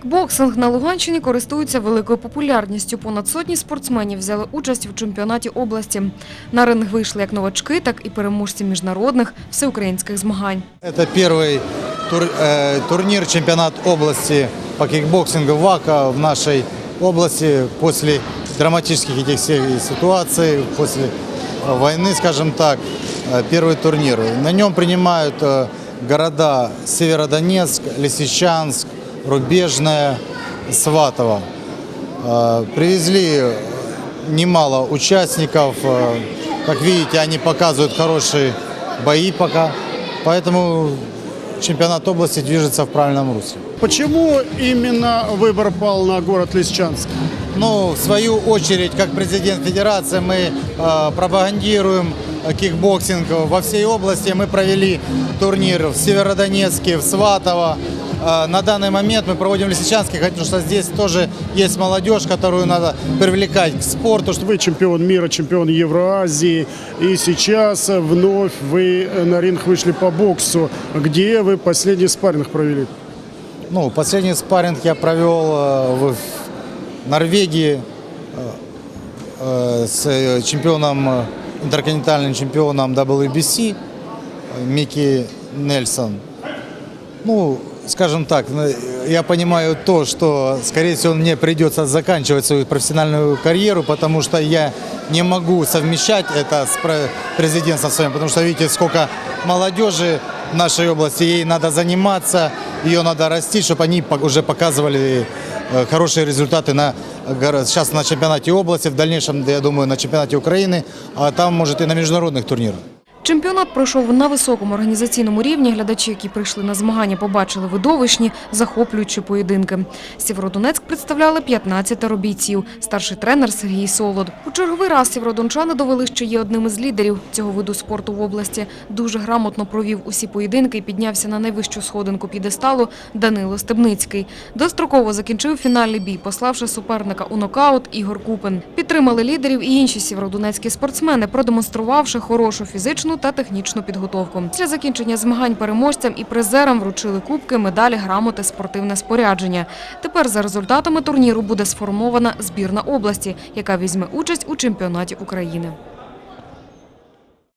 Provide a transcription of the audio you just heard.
Кікбоксинг на Луганщині користується великою популярністю. Понад сотні спортсменів взяли участь у чемпіонаті області. На ринг вийшли як новачки, так і переможці міжнародних всеукраїнських змагань. Это первый тур- э, турнир, чемпионат области по кикбоксингу ВАКа в нашей области после драматических этих всех ситуаций, после э, войны, скажем так, э, первый турнир. На нем принимают э, города Северодонецк, Лисичанск, Рубежная, Сватово. Э, Привезли немало участников. Э, Как видите, они показывают хорошие бои пока. Поэтому чемпионат области движется в правильном русле. Почему именно выбор пал на город Лисичанск? Ну, в свою очередь, как президент федерации, мы э, пропагандируем кикбоксинг во всей области. Мы провели турнир в Северодонецке, в Сватово. Э, на данный момент мы проводим в Лисичанске, потому что здесь тоже есть молодежь, которую надо привлекать к спорту, Вы чемпион мира, чемпион Евразии, и сейчас вновь вы на ринг вышли по боксу. Где вы последний спарринг провели? Ну, последний спарринг я провел э, в Норвегии э, э, с чемпионом, интерконтинентальным чемпионом WBC Микки Нельсон. Ну, скажем так, э, я понимаю то, что, скорее всего, мне придется заканчивать свою профессиональную карьеру, потому что я не могу совмещать это с пре- президентством своим, потому что видите, сколько молодежи в нашей области, ей надо заниматься, ее надо расти, чтобы они уже показывали э, хорошие результаты на, сейчас на чемпионате области, в дальнейшем, я думаю, на чемпионате Украины, а там, может, и на международных турнирах. Чемпіонат пройшов на високому організаційному рівні. Глядачі, які прийшли на змагання, побачили видовищні, захоплюючі поєдинки. Сєвєродонецьк представляли 15 бійців. Старший тренер Сергій Солод. У черговий раз сєвєродончани довели, що є одним із лідерів цього виду спорту в області. Дуже грамотно провів усі поєдинки і піднявся на найвищу сходинку п'єдесталу Данило Стебницький. Достроково закінчив фінальний бій, пославши суперника у нокаут Ігор Купин. Підтримали лідерів і інші сєвєродонецькі спортсмени, продемонструвавши хорошу фізичну та технічну підготовку. Після закінчення змагань переможцям і призерам вручили кубки, медалі, грамоти, спортивне спорядження. Тепер за результатами турніру буде сформована збірна області, яка візьме участь у чемпіонаті України.